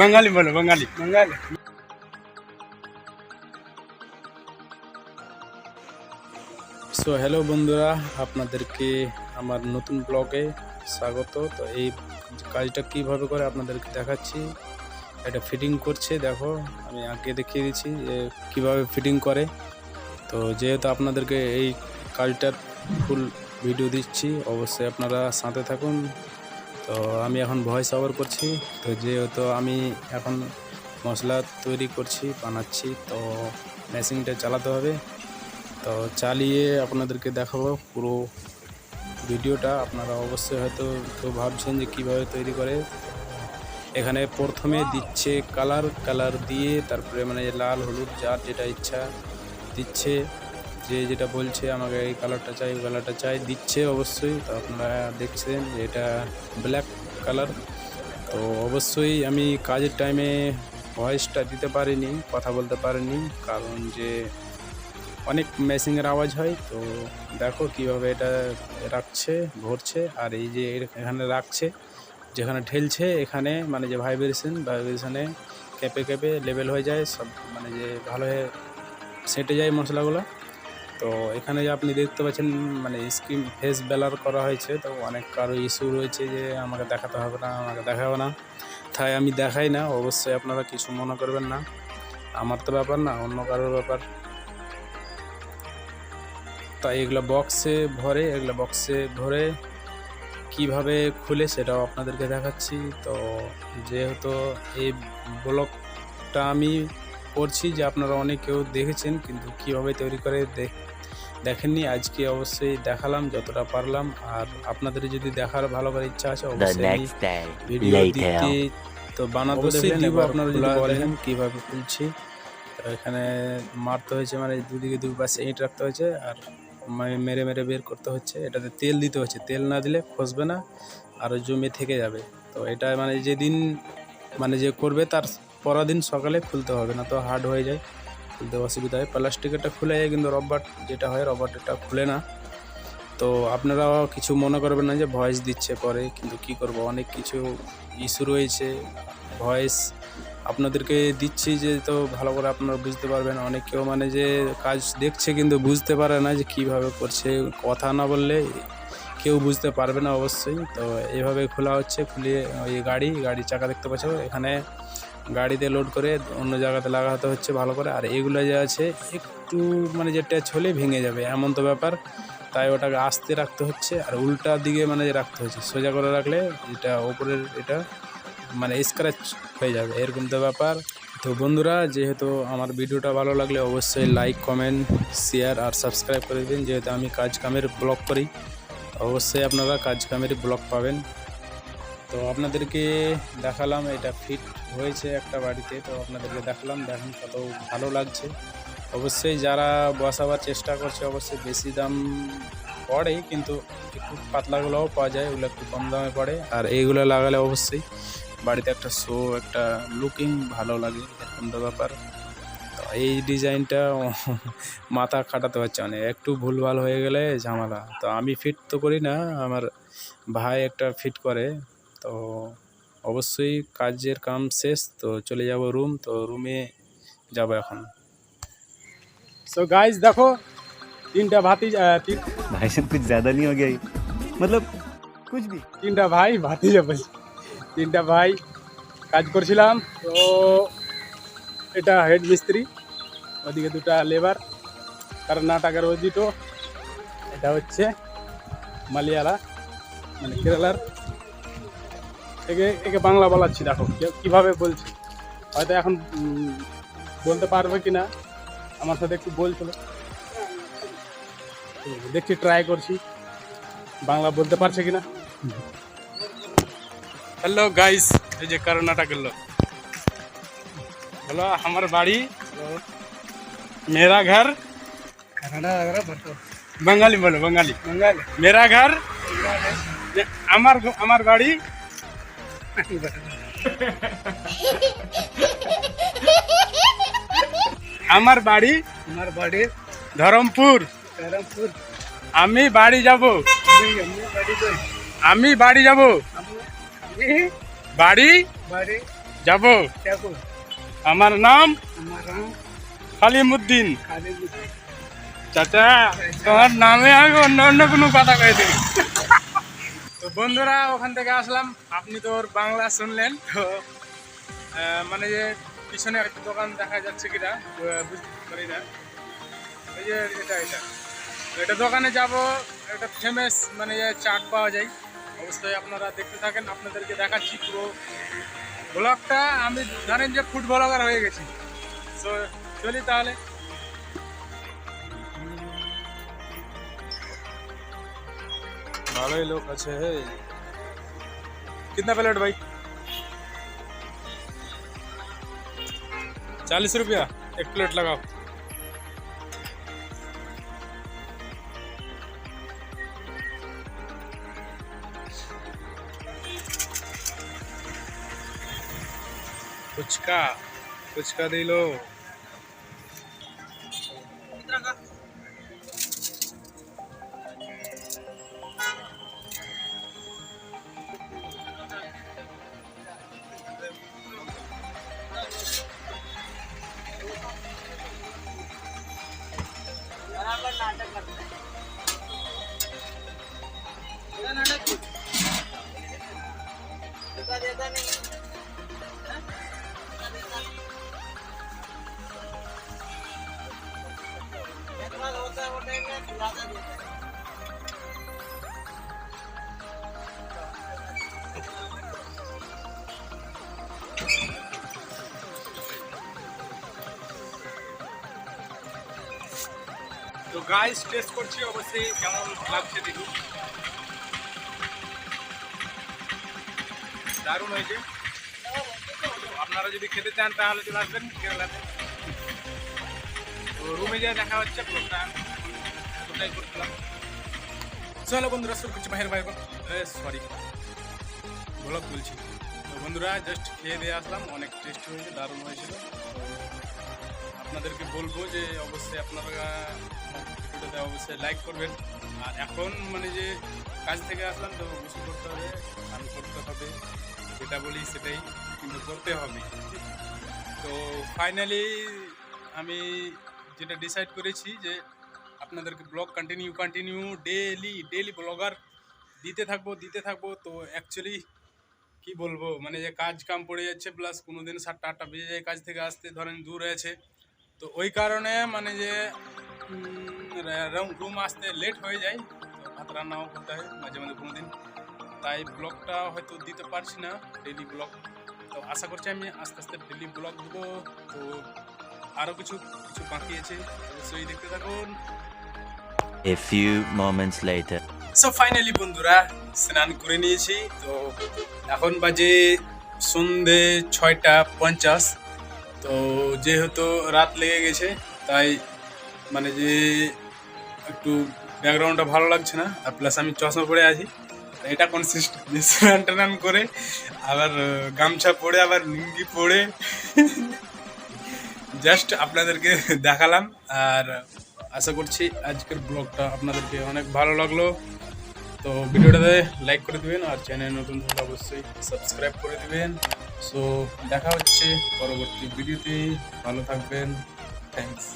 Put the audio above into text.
বাঙালি বলো বাঙালি বাঙালি so hello বন্ধুরা। আপনাদেরকে আমার নতুন ব্লগে স্বাগত। তো এই কাজটা কীভাবে করে আপনাদেরকে দেখাচ্ছি এটা ফিটিং করছে দেখো আমি আগে দেখিয়ে দিচ্ছি যে কীভাবে ফিটিং করে। তো যেহেতু আপনাদেরকে এই কাজটার ফুল ভিডিও দিচ্ছি অবশ্যই আপনারা সাথে থাকুন। তো আমি এখন ভয়েস ওভার করছি। তো যেহেতু আমি এখন মশলা তৈরি করছি, বানাচ্ছি, তো মেশিনটা চালাতে হবে। তো চালিয়ে আপনাদেরকে দেখাবো পুরো ভিডিওটা। আপনারা অবশ্যই হয়তো কেউ ভাবছেন যে কীভাবে তৈরি করে। এখানে প্রথমে দিচ্ছে কালার কালার দিয়ে তারপরে মানে লাল, হলুদ, যার যেটা ইচ্ছা দিচ্ছে। যে যেটা বলছে, আমাকে এই কালারটা চাই, ওই কালারটা চাই, দিচ্ছে অবশ্যই। তো আপনারা দেখছেন যে এটা ব্ল্যাক কালার তো অবশ্যই আমি কাজের টাইমে ভয়েসটা দিতে পারিনি, কথা বলতে পারিনি, কারণ যে অনেক মেশিনের আওয়াজ হয়। তো দেখো কীভাবে এটা রাখছে ভরছে আর এই যে এখানে রাখছে, যেখানে ঠেলছে এখানে মানে যে ভাইব্রেশন ভাইব্রেশনে কেঁপে কেঁপে লেভেল হয়ে যায়, সব মানে যে ভালো হয়ে সেটে যায় মশলাগুলো। তো এখানে যে আপনি দেখতে পাচ্ছেন মানে স্ক্রিন ফেস বেলার করা হয়েছে, তো অনেক কারও ইস্যু রয়েছে যে আমাকে দেখাতে হবে না, আমাকে দেখাবে না। তাই আমি দেখাই না, অবশ্যই আপনারা কিছু মনে করবেন না। আমার তো ব্যাপার না, অন্য কারোর ব্যাপার। তাই এগুলো বক্সে ভরে, এগুলো বক্সে ভরে কীভাবে খুলে সেটাও আপনাদেরকে দেখাচ্ছি। তো যেহেতু এই ব্লগটা আমি করছি যে আপনারা অনেক কেউ দেখেছেন কিন্তু কীভাবে তৈরি করে দেখ- দেখেননি আজকে অবশ্যই দেখালাম যতটা পারলাম। আর আপনাদের যদি দেখার ভালো করে ইচ্ছা আছে অবশ্যই আমি next day, ভিডিও দিতে তো অবশ্যই দেখবেন দিব আপনারা যদি বলেন। কীভাবে খুলছি। এখানে মারতে হয়েছে মানে দুদিকে দুই পাশে ইট রাখতে হয়েছে আর মানে মেরে মেরে বের করতে হচ্ছে। এটাতে তেল দিতে হচ্ছে তেল না দিলে খসবে না আর জমে থেকে যাবে। তো এটা মানে যেদিন মানে যে করবে তার পরদিন সকালে খুলতে হবে, না তো হার্ড হয়ে যায়, খুলতে অসুবিধা হয়। প্লাস্টিকেরটা খুলে যায় কিন্তু রবার যেটা হয় রবারটা খুলে না। তো আপনারাও কিছু মনে করবেন না যে ভয়েস দিচ্ছে পরে, কিন্তু কি করব? অনেক কিছু ইস্যু রয়েছে ভয়েস আপনাদেরকে দিচ্ছি যে তো ভালো করে আপনারা বুঝতে পারবেন। অনেক কেউ মানে যে কাজ দেখছে কিন্তু বুঝতে পারে না যে কীভাবে করছে। কথা না বললে কেউ বুঝতে পারবে না অবশ্যই। তো এইভাবে খোলা হচ্ছে, খুলিয়ে ওই গাড়ি, গাড়ির চাকা দেখতে পাচ্ছ। এখানে গাড়িতে লোড করে অন্য জায়গাতে লাগাতে হচ্ছে ভালো করে। আর এগুলো যে আছে, একটু মানে যে ট্যাচ হলে ভেঙে যাবে, এমন তো ব্যাপার। তাই ওটাকে আস্তে রাখতে হচ্ছে, আর উল্টা দিকে মানে রাখতে হচ্ছে, সোজা করে রাখলে এটা ওপরের এটা মানে স্ক্র্যাচ হয়ে যাবে, এরকম তো ব্যাপার। তো বন্ধুরা, যেহেতু আমার ভিডিওটা ভালো লাগলে অবশ্যই লাইক কমেন্ট শেয়ার আর সাবস্ক্রাইব করে দিন যেহেতু আমি কাজ কামের ব্লগ করি, অবশ্যই আপনারা কাজ কামের ব্লগ পাবেন। তো আপনাদেরকে দেখালাম, এটা ফিট হয়েছে একটা বাড়িতে, তো আপনাদেরকে দেখালাম, দেখেন কত ভালো লাগছে। অবশ্যই যারা বসাবার চেষ্টা করছে, অবশ্যই বেশি দাম পড়ে, কিন্তু একটু পাতলাগুলোও পাওয়া যায়, ওগুলো একটু কম দামে পড়ে। আর এইগুলো লাগালে অবশ্যই বাড়িতে একটা শো একটা লুকিং ভালো লাগে, এরকম তো ব্যাপার। তো এই ডিজাইনটা মাথা খাটাতে পারছে মানে একটু ভুলভাল হয়ে গেলে ঝামেলা। তো আমি ফিট তো করি না, আমার ভাই একটা ফিট করে। তো অবশ্যই কাজের কাম শেষ তো চলে যাব রুম তো রুমে যাব এখন সো গাইস দেখো তিনটা ভাতি আহ, তিন- भाई साहब कुछ ज्यादा नहीं हो गया ये? मतलब कुछ भी তিনটা ভাই ভাতি যাবে তিনটা ভাই কাজ করছিলাম তো এটা হেড মিস্ত্রি ওদিকে দুটা লেবার কর্ণাটকের ওই দুটো এটা হচ্ছে মালিয়ালা মানে কেরালার একে একে বাংলা বলাচ্ছি দেখো কীভাবে বলছি। হয়তো এখন বলতে পারবে কি না আমার সাথে একটু বলছিল দেখছি ট্রাই করছি। বাংলা বলতে পারছে কি না হ্যালো গাইস এই যে করোনাটা গেল। হ্যালো আমার বাড়ি? মেরা ঘর? বাঙালি বলো বাঙালি। বাঙালি। মেরা ঘর? আমার আমার বাড়ি? আমার বাড়ি আমার বাড়ি আমার বাড়ি ধরমপুর কারমপুর আমি বাড়ি যাব। আমি বাড়ি যাব। বাড়ি বাড়ি যাব। আমার নাম আমার নাম খালিমুদ্দিন। চাচা তোমার নামে আমি অন্য অন্য কোনো কথা কয়ে দিই তো বন্ধুরা, ওখান থেকে আসলাম। আপনি তো ওর বাংলা শুনলেন, তো মানে যে পিছনে একটা দোকান দেখা যাচ্ছে কিনা বুঝতে পারি না। এই যে এটা এটা। এটা দোকানে যাব, একটা ফেমাস মানে যে চাট পাওয়া যায়। অবশ্যই আপনারা দেখতে থাকেন, আপনাদেরকে দেখাচ্ছি পুরো ব্লগটা। আমি জানেন যে ফুড ব্লগার হয়ে গেছি। তো চলি তাহলে। भाड़े लोग अच्छे हैं। कितना प्लेट भाई? चालीस रुपया। एक प्लेट लगाओ। कुछ का कुछ का दे लो। তো গাইস টেস্ট করছি অবশ্যই কেমন লাগছে দেখুন। দারুণ হয়েছে। আপনারা যদি খেতে চান তাহলে চলে আসবেন, কেরালাতে। তো রুমে যা দেখা হচ্ছে ব্লগটা ওটাই করছিলাম। চলো বন্ধুরা, শুরু করছি বাহির বাইর সরি ব্লগ বলছি তো বন্ধুরা জাস্ট খেয়ে দিয়ে আসলাম। অনেক টেস্ট হয়েছে, দারুণ হয়েছিল। আপনাদেরকে বলব যে, অবশ্যই আপনারা ভিডিওটাতে অবশ্যই লাইক করবেন। আর এখন মানে যে কাজ থেকে আসলাম, তো গোসল করতে হবে, স্নান করতে হবে। যেটা বলি সেটাই, কিন্তু করতে হবে। তো ফাইনালি আমি যেটা ডিসাইড করেছি যে আপনাদেরকে vlog continue continue daily daily vlogger দিতে থাকব দিতে থাকব। তো অ্যাকচুয়ালি কি বলব? মানে যে কাজ কাম পড়ে যাচ্ছে প্লাস কোনো দিন সাতটা, আটটা বেজে যায় কাজ থেকে আসতে, ধরেন দূর আছে। তো ওই কারণে মানে যে রুম আসতে লেট হয়ে যায়। তো ভাত রান্নাও করতে হয় মাঝে মাঝে কোনো দিন তাই ব্লগটা হয়তো দিতে পারছি না ডেলি ব্লগ তো আশা করছি আমি আস্তে আস্তে ডেলি ব্লগ দেবো। তো আরও কিছু কিছু বাকি আছে। অবশ্যই দেখতে থাকুন। A few moments later. So finally বন্ধুরা, স্নান করে নিয়েছি। তো এখন বাজে সন্ধে ছয়টা পঞ্চাশ। তো যেহেতু রাত লেগে গেছে, তাই মানে যে একটু ব্যাকগ্রাউন্ডটা ভালো লাগছে না, আর প্লাস আমি চশমা পরে আছি। এটা কনসিস্ট স্নান টান করে আবার, গামছা পরে, আবার লুঙ্গি পরে। জাস্ট আপনাদেরকে দেখালাম, আর আশা করছি আজকের ব্লগটা আপনাদেরকে অনেক ভালো লাগল। তো ভিডিওটাতে লাইক করে দেবেন, আর চ্যানেল নতুন হলে অবশ্যই সাবস্ক্রাইব করে দেবেন। সো দেখা হচ্ছে পরবর্তী ভিডিওতে। ভালো থাকবেন। থ্যাংকস